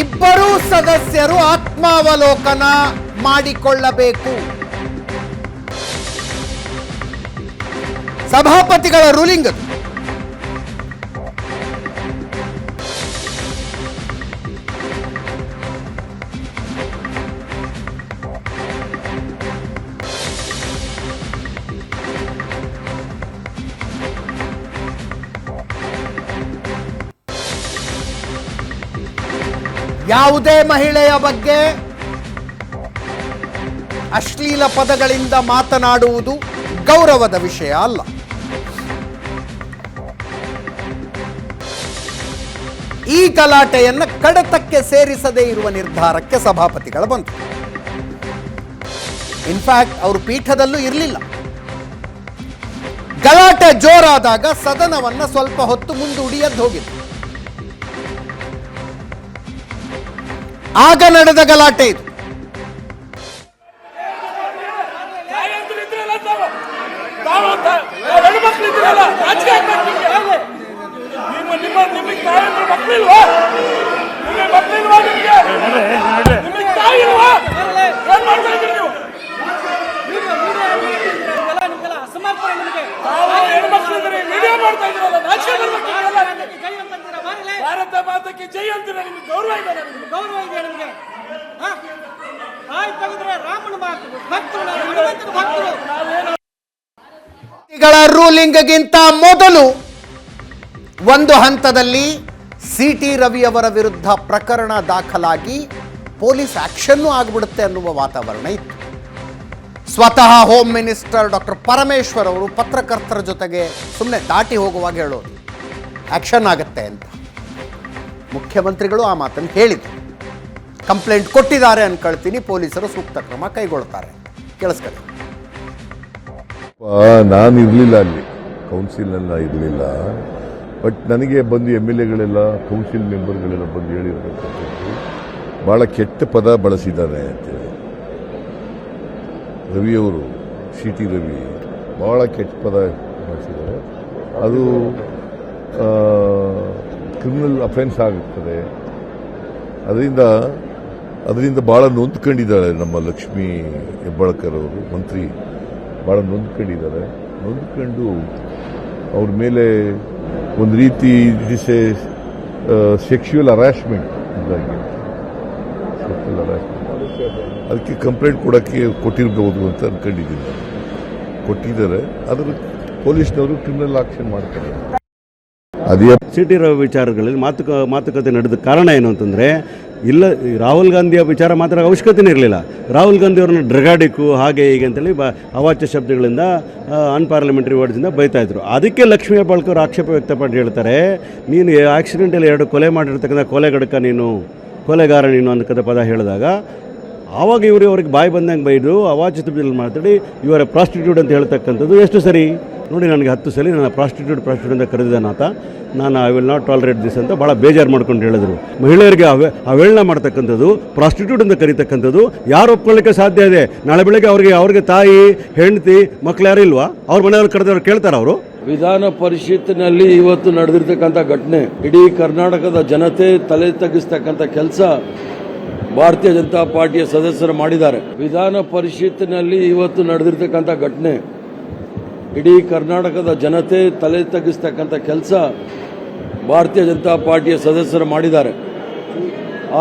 ಇಬ್ಬರೂ ಸದಸ್ಯರು ಆತ್ಮಾವಲೋಕನ ಮಾಡಿಕೊಳ್ಳಬೇಕು. ಸಭಾಪತಿಗಳ ರೂಲಿಂಗ್ ಯಾವುದೇ ಮಹಿಳೆಯ ಬಗ್ಗೆ ಅಶ್ಲೀಲ ಪದಗಳಿಂದ ಮಾತನಾಡುವುದು ಗೌರವದ ವಿಷಯ ಅಲ್ಲ. ಈ ಗಲಾಟೆಯನ್ನು ಕಡತಕ್ಕೆ ಸೇರಿಸದೇ ಇರುವ ನಿರ್ಧಾರಕ್ಕೆ ಸಭಾಪತಿಗಳು ಬಂತು ಇನ್ಫ್ಯಾಕ್ಟ್ ಅವರು ಪೀಠದಲ್ಲೂ ಇರಲಿಲ್ಲ. ಗಲಾಟೆ ಜೋರಾದಾಗ ಸದನವನ್ನ ಸ್ವಲ್ಪ ಹೊತ್ತು ಮುಂದೂಡಿ ಎದ್ದು ಹೋಗಿತ್ತು ಆಗ ನಡೆದ ಗಲಾಟೆ ಇದು ತಾಯಂದ್ರು ಇದ್ರಲ್ಲ ತಾವು ತಾವು ತ- ತಾವು ಹೆಣ್ಣು ಮಕ್ಳು ಇದ್ರಲ್ಲ ರಾಜಕೀಯ ಆಗ್ಬೇಕು ನಿಮ್ಗೆ. ನಿಮ್ಮ ನಿಮ್ಮ ನಿಮಗೆ ತಾಯಂದ್ರು ಮಕ್ಳಿಲ್ವಾ ನಿಮಗೆ ಮಕ್ಳಿಲ್ವಾ ನಿಮಗೆ ನಿಮಗೆ ತಾಯಿ ಇಲ್ವಾ ಏನ್ ಮಾಡ್ತಾ ಇದ್ರಿ ನೀವು ತಾವು ಹೆಣ್ಣು ಮಕ್ಳು ಇದ್ರಿ ವಿಡಿಯೋ ಮಾಡ್ತಾ ಇದ್ರಲ್ಲ ರಾಜಕೀಯ ಬರ್ಬೇಕು ನೀವೆಲ್ಲ. ಭಾರತ ಮಾತಕ್ಕೆ ಜೈ ಅಂತ ನಿಮ್ಗೆ ಗೌರವ ಇದೆ ನಿಮ್ಗೆ. ಗೌರವ ಇದೆ ನಿಮಗೆ. ರಾಮನ ಮಾತು. ಭಕ್ತರು ನಾವು ಹನುಮಂತನ ಭಕ್ತರು. ಗಳ ರೂಲಿಂಗ್ಗಿಂತ ಮೊದಲು ಒಂದು ಹಂತದಲ್ಲಿ ಸಿ ಟಿ ರವಿಯವರ ವಿರುದ್ಧ ಪ್ರಕರಣ ದಾಖಲಾಗಿ ಪೊಲೀಸ್ ಆಕ್ಷನ್ನೂ ಆಗಿಬಿಡುತ್ತೆ ಅನ್ನುವ ವಾತಾವರಣ ಇತ್ತು. ಸ್ವತಃ ಹೋಮ್ ಮಿನಿಸ್ಟರ್ ಡಾಕ್ಟರ್ ಪರಮೇಶ್ವರ್ ಅವರು ಪತ್ರಕರ್ತರ ಜೊತೆಗೆ ಸುಮ್ಮನೆ ದಾಟಿ ಹೋಗುವಾಗ ಹೇಳೋದು ಆಕ್ಷನ್ ಆಗುತ್ತೆ ಅಂತ. ಮುಖ್ಯಮಂತ್ರಿಗಳು ಆ ಮಾತನ್ನು ಹೇಳಿದರು. ಕಂಪ್ಲೇಂಟ್ ಕೊಟ್ಟಿದ್ದಾರೆ ಅನ್ಕೊಳ್ತೀನಿ, ಪೊಲೀಸರು ಸೂಕ್ತ ಕ್ರಮ ಕೈಗೊಳ್ತಾರೆ ಕೇಳಿಸ್ಕೊಳ್ಳಿ. ನಾನು ಇರಲಿಲ್ಲ ಅಲ್ಲಿ. ಕೌನ್ಸಿಲ್ನೆಲ್ಲ ಇರಲಿಲ್ಲ. ಬಟ್ ನನಗೆ ಬಂದು ಎಂ ಎಲ್ ಎಗಳೆಲ್ಲ ಕೌನ್ಸಿಲ್ ಮೆಂಬರ್ಗಳೆಲ್ಲ ಬಂದು ಹೇಳಿರ್ತಕ್ಕಂಥದ್ದು ಭಾಳ ಕೆಟ್ಟ ಪದ ಬಳಸಿದ್ದಾರೆ ಅಂತೇಳಿ. ರವಿಯವರು ಸಿ ಟಿ ರವಿ ಭಾಳ ಕೆಟ್ಟ ಪದ ಬಳಸಿದ್ದಾರೆ. ಅದು ಕ್ರಿಮಿನಲ್ ಅಫೆನ್ಸ್ ಆಗುತ್ತದೆ. ಅದರಿಂದ ಅದರಿಂದ ಭಾಳ ನೊಂದ್ಕೊಂಡಿದ್ದಾರೆ ನಮ್ಮ ಲಕ್ಷ್ಮೀ ಹೆಬ್ಬಾಳ್ಕರ್ ಅವರು, ಮಂತ್ರಿ. ಭಾಳ ನೊಂದ್ಕೊಂಡಿದ್ದಾರೆ. ನೊಂದ್ಕೊಂಡು ಅವ್ರ ಮೇಲೆ ಒಂದು ರೀತಿ ದಿಸೆ ಎ ಸೆಕ್ಷುವಲ್ ಹರಾಸ್ಮೆಂಟ್ ಇದಾಗಿ. ಅದಕ್ಕೆ ಕಂಪ್ಲೇಂಟ್ ಕೊಡೋಕ್ಕೆ ಕೊಟ್ಟಿರ್ಬೋದು ಅಂತ ಅನ್ಕೊಂಡಿದ್ದೀನಿ. ಕೊಟ್ಟಿದ್ದಾರೆ. ಆದರೆ ಪೊಲೀಸ್ನವರು ಕ್ರಿಮಿನಲ್ ಆಕ್ಷನ್ ಮಾಡ್ತಾರೆ. ಅದೇ ಸಿಟಿ ರವಿ ವಿಚಾರಗಳಲ್ಲಿ ಮಾತುಕ ಮಾತುಕತೆ ನಡೆದ ಕಾರಣ ಏನು ಅಂತಂದರೆ, ಇಲ್ಲ, ರಾಹುಲ್ ಗಾಂಧಿಯ ವಿಚಾರ ಮಾತ್ರ ಅವಶ್ಯಕತೆನೇ ಇರಲಿಲ್ಲ. ರಾಹುಲ್ ಗಾಂಧಿ ಅವ್ರನ್ನ ಡ್ರಗಾಡಿಕ್ಕು, ಹಾಗೆ ಹೀಗೆ ಅಂತೇಳಿ ಬ ಅವಾಚ್ಯ ಶಬ್ದಗಳಿಂದ ಅನ್ಪಾರ್ಲಿಮೆಂಟ್ರಿ ವರ್ಡ್ಸಿಂದ ಬೈತಾ ಇದ್ರು. ಅದಕ್ಕೆ ಲಕ್ಷ್ಮೀ ಹೆಬ್ಬಾಳ್ಕರ್ ಆಕ್ಷೇಪ ವ್ಯಕ್ತಪಟ್ಟು ಹೇಳ್ತಾರೆ, ನೀನು ಆಕ್ಸಿಡೆಂಟಲ್ಲಿ ಎರಡು ಕೊಲೆ ಮಾಡಿರ್ತಕ್ಕಂಥ ಕೊಲೆಗಡಕ ನೀನು, ಕೊಲೆಗಾರ ನೀನು ಅನ್ನಕ್ಕಂಥ ಪದ ಹೇಳಿದಾಗ, ಆವಾಗ ಇವರು ಅವ್ರಿಗೆ ಬಾಯಿ ಬಂದಂಗೆ ಬೈದು ಅವಾಚ್ಯ ಮಾತಾಡಿ ಇವರ ಪ್ರಾಸ್ಟಿಟ್ಯೂಟ್ ಅಂತ ಹೇಳ್ತಕ್ಕಂಥದ್ದು ಎಷ್ಟು ಸರಿ? ನೋಡಿ, ನನಗೆ ಹತ್ತು ಸಲ ನನ್ನ ಪ್ರಾಸ್ಟಿಟ್ಯೂಟ್ ಪ್ರಾಸ್ಟಿಟ್ಯೂಟ್ ಅಂತ ಕರೆದಿದ್ದಾನೆ ಆತ. ನಾನು I will not tolerate this ಅಂತ ಭಾಳ ಬೇಜಾರು ಮಾಡ್ಕೊಂಡು ಹೇಳಿದ್ರು. ಮಹಿಳೆಯರಿಗೆ ಅವೆ, ಅವೇಳನ ಮಾಡ್ತಕ್ಕಂಥದ್ದು ಪ್ರಾಸ್ಟಿಟ್ಯೂಟ್ ಅಂತ ಕರೀತಕ್ಕಂಥದ್ದು, ಯಾರು ಒಪ್ಕೊಳ್ಳಿಕ್ಕೆ ಸಾಧ್ಯ ಇದೆ? ನಾಳೆ ಬೆಳಗ್ಗೆ ಅವರಿಗೆ, ಅವ್ರಿಗೆ ತಾಯಿ, ಹೆಂಡತಿ, ಮಕ್ಳು ಯಾರು ಇಲ್ವಾ? ಅವ್ರ ಮನೆಯವ್ರು ಕರೆದವ್ರು ಕೇಳ್ತಾರೆ ಅವರು? ವಿಧಾನ ಪರಿಷತ್ತಿನಲ್ಲಿ ಇವತ್ತು ನಡೆದಿರ್ತಕ್ಕಂಥ ಘಟನೆ, ಇಡೀ ಕರ್ನಾಟಕದ ಜನತೆ ತಲೆ ತಗ್ಗಿಸ್ತಕ್ಕಂಥ ಕೆಲಸ ಭಾರತೀಯ ಜನತಾ ಪಾರ್ಟಿಯ ಸದಸ್ಯರು ಮಾಡಿದ್ದಾರೆ. ವಿಧಾನ ಪರಿಷತ್ತಿನಲ್ಲಿ ಇವತ್ತು ನಡೆದಿರ್ತಕ್ಕಂಥ ಘಟನೆ ಇಡೀ ಕರ್ನಾಟಕದ ಜನತೆ ತಲೆ ತಗ್ಗಿಸ್ತಕ್ಕಂಥ ಕೆಲಸ ಭಾರತೀಯ ಜನತಾ ಪಾರ್ಟಿಯ ಸದಸ್ಯರು ಮಾಡಿದ್ದಾರೆ.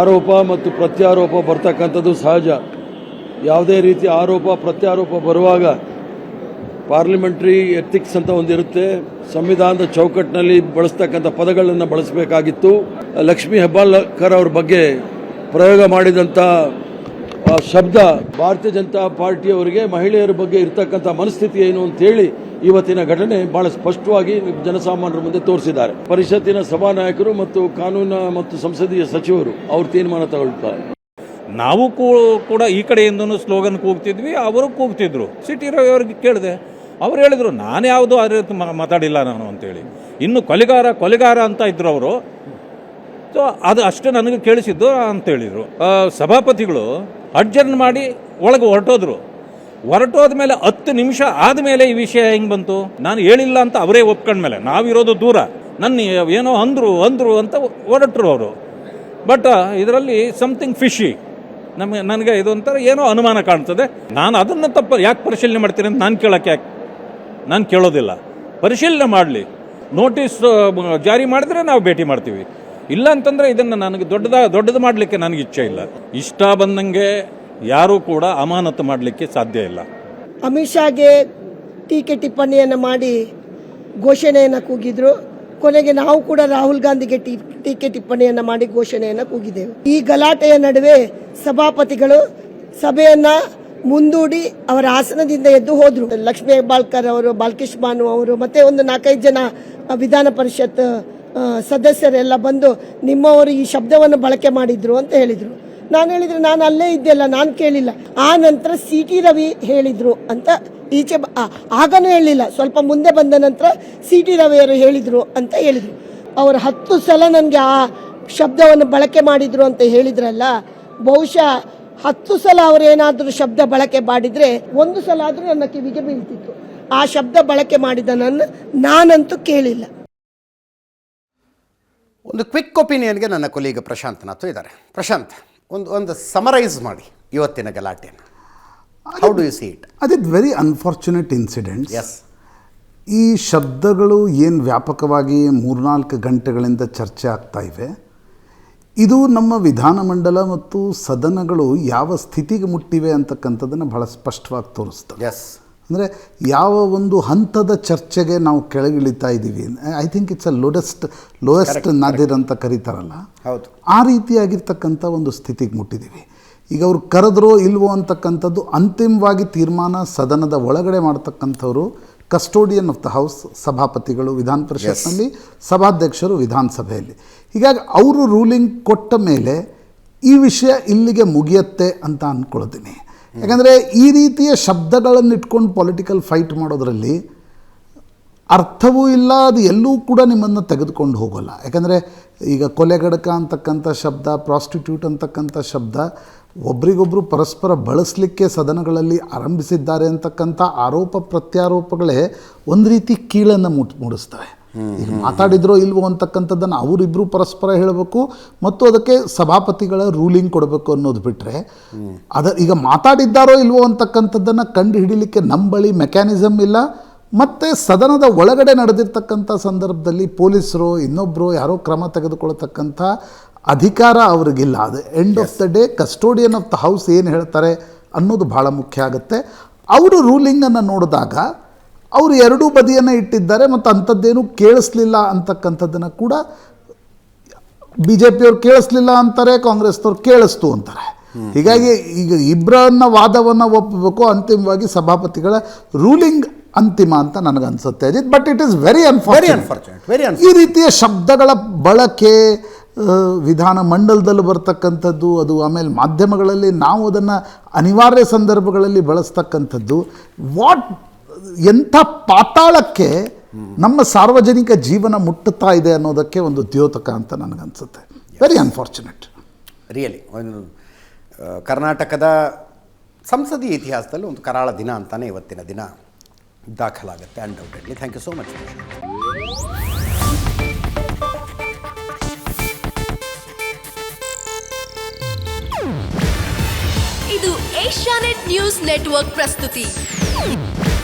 ಆರೋಪ ಮತ್ತು ಪ್ರತ್ಯಾರೋಪ ಬರ್ತಕ್ಕಂಥದ್ದು ಸಹಜ. ಯಾವುದೇ ರೀತಿ ಆರೋಪ, ಪ್ರತ್ಯಾರೋಪ ಬರುವಾಗ ಪಾರ್ಲಿಮೆಂಟ್ರಿ ಎಥಿಕ್ಸ್ ಅಂತ ಒಂದಿರುತ್ತೆ. ಸಂವಿಧಾನದ ಚೌಕಟ್ಟಿನಲ್ಲಿ ಬಳಸ್ತಕ್ಕಂಥ ಪದಗಳನ್ನು ಬಳಸಬೇಕಾಗಿತ್ತು. ಲಕ್ಷ್ಮೀ ಹೆಬ್ಬಾಳ್ಕರ್ ಅವ್ರ ಬಗ್ಗೆ ಪ್ರಯೋಗ ಮಾಡಿದಂಥ ಶಬ್ದ ಭಾರತೀಯ ಜನತಾ ಪಾರ್ಟಿಯವರಿಗೆ, ಮಹಿಳೆಯರ ಬಗ್ಗೆ ಇರ್ತಕ್ಕಂಥ ಮನಸ್ಥಿತಿ ಏನು ಅಂತೇಳಿ ಇವತ್ತಿನ ಘಟನೆ ಬಹಳ ಸ್ಪಷ್ಟವಾಗಿ ಜನಸಾಮಾನ್ಯರ ಮುಂದೆ ತೋರಿಸಿದ್ದಾರೆ. ಪರಿಷತ್ತಿನ ಸಭಾನಾಯಕರು ಮತ್ತು ಕಾನೂನು ಮತ್ತು ಸಂಸದೀಯ ಸಚಿವರು ಅವರು ತೀರ್ಮಾನ ತಗೊಳ್ತಾರೆ ನಾವು ಕೂಡ ಈ ಕಡೆಯಿಂದನೂ ಸ್ಲೋಗನ್ ಕೂಗ್ತಿದ್ವಿ, ಅವರು ಕೂಗ್ತಿದ್ರು. ಸಿಟಿ ರವಿ ಅವ್ರಿಗೆ ಕೇಳಿದೆ, ಅವ್ರು ಹೇಳಿದ್ರು, ನಾನು ಯಾವುದು ಅದ್ರ ಮಾತಾಡಿಲ್ಲ ನಾನು ಅಂತೇಳಿ. ಇನ್ನು ಕೊಲೆಗಾರ ಕೊಲೆಗಾರ ಅಂತ ಇದ್ರು ಅವರು. ಸೊ, ಅದು ಅಷ್ಟೇ ನನಗೆ ಕೇಳಿಸಿದ್ದು ಅಂತೇಳಿದರು. ಸಭಾಪತಿಗಳು ಅಡ್ಜರ್ನ್ ಮಾಡಿ ಒಳಗೆ ಹೊರಟೋದ್ರು. ಹೊರಟೋದ ಮೇಲೆ ಹತ್ತು ನಿಮಿಷ ಆದಮೇಲೆ ಈ ವಿಷಯ ಹೆಂಗೆ ಬಂತು? ನಾನು ಹೇಳಿಲ್ಲ ಅಂತ ಅವರೇ ಒಪ್ಕೊಂಡ್ಮೇಲೆ ನಾವಿರೋದು ದೂರ. ನನ್ನ ಏನೋ ಅಂದರು ಅಂದರು ಅಂತ ಹೊರಟರು ಅವರು. ಬಟ್ ಇದರಲ್ಲಿ ಸಮಥಿಂಗ್ ಫಿಶಿ ನಮಗೆ, ನನಗೆ ಇದೊಂಥರ ಏನೋ ಅನುಮಾನ ಕಾಣ್ತದೆ. ನಾನು ಅದನ್ನು ತಪ್ಪು, ಯಾಕೆ ಪರಿಶೀಲನೆ ಮಾಡ್ತೀನಿ ಅಂತ ನಾನು ಕೇಳೋಕ್ಕೆ ಯಾಕೆ? ನಾನು ಕೇಳೋದಿಲ್ಲ. ಪರಿಶೀಲನೆ ಮಾಡಲಿ. ನೋಟಿಸ್ ಜಾರಿ ಮಾಡಿದ್ರೆ ನಾವು ಭೇಟಿ ಮಾಡ್ತೀವಿ. ಇಲ್ಲ ಅಂತಂದ್ರೆ ಇದನ್ನು ನನಗೆ ದೊಡ್ಡದ, ದೊಡ್ಡದು ಮಾಡಲಿಕ್ಕೆ ನನಗೆ ಇಚ್ಛೆ ಇಲ್ಲ. ಇಷ್ಟ ಬಂದಂಗೆ ಯಾರೂ ಕೂಡ ಅಮಾನತು ಮಾಡಲಿಕ್ಕೆ ಸಾಧ್ಯ ಇಲ್ಲ. ಅಮಿತ್ ಶಾಗೆ ಟೀಕೆ ಟಿಪ್ಪಣಿಯನ್ನು ಮಾಡಿ ಘೋಷಣೆಯನ್ನು ಕೂಗಿದ್ರು. ಕೊನೆಗೆ ನಾವು ಕೂಡ ರಾಹುಲ್ ಗಾಂಧಿಗೆ ಟೀಕೆ ಟಿಪ್ಪಣಿಯನ್ನು ಮಾಡಿ ಘೋಷಣೆಯನ್ನು ಕೂಗಿದೆವು. ಈ ಗಲಾಟೆಯ ನಡುವೆ ಸಭಾಪತಿಗಳು ಸಭೆಯನ್ನ ಮುಂದೂಡಿ ಅವರ ಆಸನದಿಂದ ಎದ್ದು ಹೋದ್ರು. ಲಕ್ಷ್ಮೀ ಹೆಬ್ಬಾಳ್ಕರ್ ಅವರು ಬಾಲ್ಕೇಶ್ ಬಾನು ಅವರು, ಮತ್ತೆ ಒಂದು ನಾಲ್ಕೈದು ಜನ ವಿಧಾನ ಪರಿಷತ್ ಸದಸ್ಯರೆಲ್ಲ ಬಂದು ನಿಮ್ಮವರು ಈ ಶಬ್ದವನ್ನು ಬಳಕೆ ಮಾಡಿದ್ರು ಅಂತ ಹೇಳಿದರು. ನಾನು ಹೇಳಿದರೆ, ನಾನು ಅಲ್ಲೇ ಇದ್ದೆಲ್ಲ ನಾನು ಕೇಳಿಲ್ಲ. ಆ ನಂತರ ಸಿ ಟಿ ರವಿ ಹೇಳಿದರು ಅಂತ ಈಚೆ ಆಗನೂ ಹೇಳಿಲ್ಲ. ಸ್ವಲ್ಪ ಮುಂದೆ ಬಂದ ನಂತರ ಸಿ ಟಿ ರವಿಯವರು ಹೇಳಿದರು ಅಂತ ಹೇಳಿದರು. ಅವರು ಹತ್ತು ಸಲ ನನಗೆ ಆ ಶಬ್ದವನ್ನು ಬಳಕೆ ಮಾಡಿದ್ರು ಅಂತ ಹೇಳಿದ್ರಲ್ಲ, ಬಹುಶಃ ಹತ್ತು ಸಲ ಅವರು ಏನಾದರೂ ಶಬ್ದ ಬಳಕೆ ಮಾಡಿದ್ರೆ ಒಂದು ಸಲ ಆದರೂ ನನ್ನ ಕಿವಿಗೆ ಬೀಳ್ತಿತ್ತು. ಆ ಶಬ್ದ ಬಳಕೆ ಮಾಡಿದ ನನ್ನ ನಾನಂತೂ ಕೇಳಿಲ್ಲ. ಒಂದು ಕ್ವಿಕ್ ಒಪಿನಿಯನ್ಗೆ ನನ್ನ ಕೊಲೀಗ ಪ್ರಶಾಂತ್ ನಾಥು ಇದ್ದಾರೆ. ಪ್ರಶಾಂತ್ ಒಂದು ಒಂದು ಸಮರೈಸ್ ಮಾಡಿ ಇವತ್ತಿನ ಗಲಾಟೆಯನ್ನು. How do you see it ಅದಿಟ್ very unfortunate incident S ಈ ಶಬ್ದಗಳು ಏನು ವ್ಯಾಪಕವಾಗಿ ಮೂರ್ನಾಲ್ಕು ಗಂಟೆಗಳಿಂದ ಚರ್ಚೆ ಆಗ್ತಾ ಇವೆ. ಇದು ನಮ್ಮ ವಿಧಾನಮಂಡಲ ಮತ್ತು ಸದನಗಳು ಯಾವ ಸ್ಥಿತಿಗೆ ಮುಟ್ಟಿವೆ ಅಂತಕ್ಕಂಥದ್ದನ್ನು ಬಹಳ ಸ್ಪಷ್ಟವಾಗಿ ತೋರಿಸ್ತದೆ. ಎಸ್ ಅಂದರೆ ಯಾವ ಒಂದು ಹಂತದ ಚರ್ಚೆಗೆ ನಾವು ಕೆಳಗಿಳಿತಾ ಇದ್ದೀವಿ. I think it's a lowest lowest nadir ಅಂತ ಕರೀತಾರಲ್ಲ? ಹೌದು. ಆ ರೀತಿಯಾಗಿರ್ತಕ್ಕಂಥ ಒಂದು ಸ್ಥಿತಿಗೆ ಮುಟ್ಟಿದ್ದೀವಿ. ಈಗ ಅವ್ರು ಕರೆದ್ರೋ ಇಲ್ವೋ ಅಂತಕ್ಕಂಥದ್ದು ಅಂತಿಮವಾಗಿ ತೀರ್ಮಾನ ಸದನದ ಒಳಗಡೆ ಮಾಡ್ತಕ್ಕಂಥವ್ರು ಕಸ್ಟೋಡಿಯನ್ ಆಫ್ ದ ಹೌಸ್ ಸಭಾಪತಿಗಳು ವಿಧಾನ ಪರಿಷತ್ನಲ್ಲಿ ಸಭಾಧ್ಯಕ್ಷರು ವಿಧಾನಸಭೆಯಲ್ಲಿ. ಹೀಗಾಗಿ ಅವರು ರೂಲಿಂಗ್ ಕೊಟ್ಟ ಮೇಲೆ ಈ ವಿಷಯ ಇಲ್ಲಿಗೆ ಮುಗಿಯತ್ತೆ ಅಂತ ಅಂದ್ಕೊಳ್ತೀನಿ ಯಾಕಂದರೆ ಈ ರೀತಿಯ ಶಬ್ದಗಳನ್ನು ಇಟ್ಕೊಂಡು ಪೊಲಿಟಿಕಲ್ ಫೈಟ್ ಮಾಡೋದರಲ್ಲಿ ಅರ್ಥವೂ ಇಲ್ಲ, ಅದು ಎಲ್ಲೂ ಕೂಡ ನಿಮ್ಮನ್ನು ತೆಗೆದುಕೊಂಡು ಹೋಗೋಲ್ಲ. ಯಾಕಂದರೆ ಈಗ ಕೊಲೆಗಡಕ ಅಂತಕ್ಕಂಥ ಶಬ್ದ ಪ್ರಾಸ್ಟಿಟ್ಯೂಟ್ ಅಂತಕ್ಕಂಥ ಶಬ್ದ ಒಬ್ರಿಗೊಬ್ಬರು ಪರಸ್ಪರ ಬಳಸಲಿಕ್ಕೆ ಸದನಗಳಲ್ಲಿ ಆರಂಭಿಸಿದ್ದಾರೆ ಅಂತಕ್ಕಂಥ ಆರೋಪ, ಪ್ರತ್ಯಾರೋಪಗಳೇ ಒಂದು ರೀತಿ ಕೀಳನ್ನು ಮುಟ್ ಮೂಡಿಸ್ತವೆ. ಮಾತಾಡಿದ್ರೋ ಇಲ್ವೋ ಅಂತಕ್ಕಂಥದ್ದನ್ನು ಅವರಿಬ್ಬರು ಪರಸ್ಪರ ಹೇಳಬೇಕು ಮತ್ತು ಅದಕ್ಕೆ ಸಭಾಪತಿಗಳ ರೂಲಿಂಗ್ ಕೊಡಬೇಕು ಅನ್ನೋದು ಬಿಟ್ಟರೆ ಅದ ಈಗ ಮಾತಾಡಿದ್ದಾರೋ ಇಲ್ವೋ ಅಂತಕ್ಕಂಥದ್ದನ್ನು ಕಂಡು ಹಿಡಿಲಿಕ್ಕೆ ನಮ್ಮ ಬಳಿ ಮೆಕ್ಯಾನಿಸಮ್ ಇಲ್ಲ. ಮತ್ತು ಸದನದ ಒಳಗಡೆ ನಡೆದಿರ್ತಕ್ಕಂಥ ಸಂದರ್ಭದಲ್ಲಿ ಪೊಲೀಸರು ಇನ್ನೊಬ್ಬರು ಯಾರೋ ಕ್ರಮ ತೆಗೆದುಕೊಳ್ತಕ್ಕಂಥ ಅಧಿಕಾರ ಅವ್ರಿಗಿಲ್ಲ. ಅದು end of the day custodian of the house ಏನು ಹೇಳ್ತಾರೆ ಅನ್ನೋದು ಭಾಳ ಮುಖ್ಯ ಆಗುತ್ತೆ. ಅವರು ರೂಲಿಂಗನ್ನು ನೋಡಿದಾಗ ಅವರು ಎರಡೂ ಬದಿಯನ್ನು ಇಟ್ಟಿದ್ದಾರೆ ಮತ್ತು ಅಂಥದ್ದೇನು ಕೇಳಿಸ್ಲಿಲ್ಲ ಅಂತಕ್ಕಂಥದ್ದನ್ನು ಕೂಡ ಬಿ ಜೆ ಪಿಯವ್ರು ಕೇಳಿಸ್ಲಿಲ್ಲ ಅಂತಾರೆ ಕಾಂಗ್ರೆಸ್ನವ್ರು ಕೇಳಿಸ್ತು ಅಂತಾರೆ. ಹೀಗಾಗಿ ಈಗ ಇಬ್ಬರನ್ನ ವಾದವನ್ನು ಒಪ್ಪಬೇಕು ಅಂತಿಮವಾಗಿ ಸಭಾಪತಿಗಳ ರೂಲಿಂಗ್ ಅಂತಿಮ ಅಂತ ನನಗನ್ಸುತ್ತೆ Ajit. But it is very very unfortunate unfortunate very ಈ ರೀತಿಯ ಶಬ್ದಗಳ ಬಳಕೆ ವಿಧಾನ ಮಂಡಲದಲ್ಲಿ ಬರ್ತಕ್ಕಂಥದ್ದು ಅದು ಆಮೇಲೆ ಮಾಧ್ಯಮಗಳಲ್ಲಿ ನಾವು ಅದನ್ನು ಅನಿವಾರ್ಯ ಸಂದರ್ಭಗಳಲ್ಲಿ ಬಳಸ್ತಕ್ಕಂಥದ್ದು ವಾಟ್ ಎಂಥ ಪಾತಾಳಕ್ಕೆ ನಮ್ಮ ಸಾರ್ವಜನಿಕ ಜೀವನ ಮುಟ್ಟುತ್ತಾ ಇದೆ ಅನ್ನೋದಕ್ಕೆ ಒಂದು ದ್ಯೋತಕ ಅಂತ ನನಗನ್ಸುತ್ತೆ. ವೆರಿ ಅನ್ಫಾರ್ಚುನೇಟ್ ರಿಯಲಿ ಒಂದು ಕರ್ನಾಟಕದ ಸಂಸದೀಯ ಇತಿಹಾಸದಲ್ಲಿ ಒಂದು ಕರಾಳ ದಿನ ಅಂತಾನೆ ಇವತ್ತಿನ ದಿನ ದಾಖಲಾಗುತ್ತೆ undoubtedly thank you so much ಇದು ಏಷ್ಯಾನೆಟ್ ನ್ಯೂಸ್ ನೆಟ್ವರ್ಕ್ ಪ್ರಸ್ತುತಿ.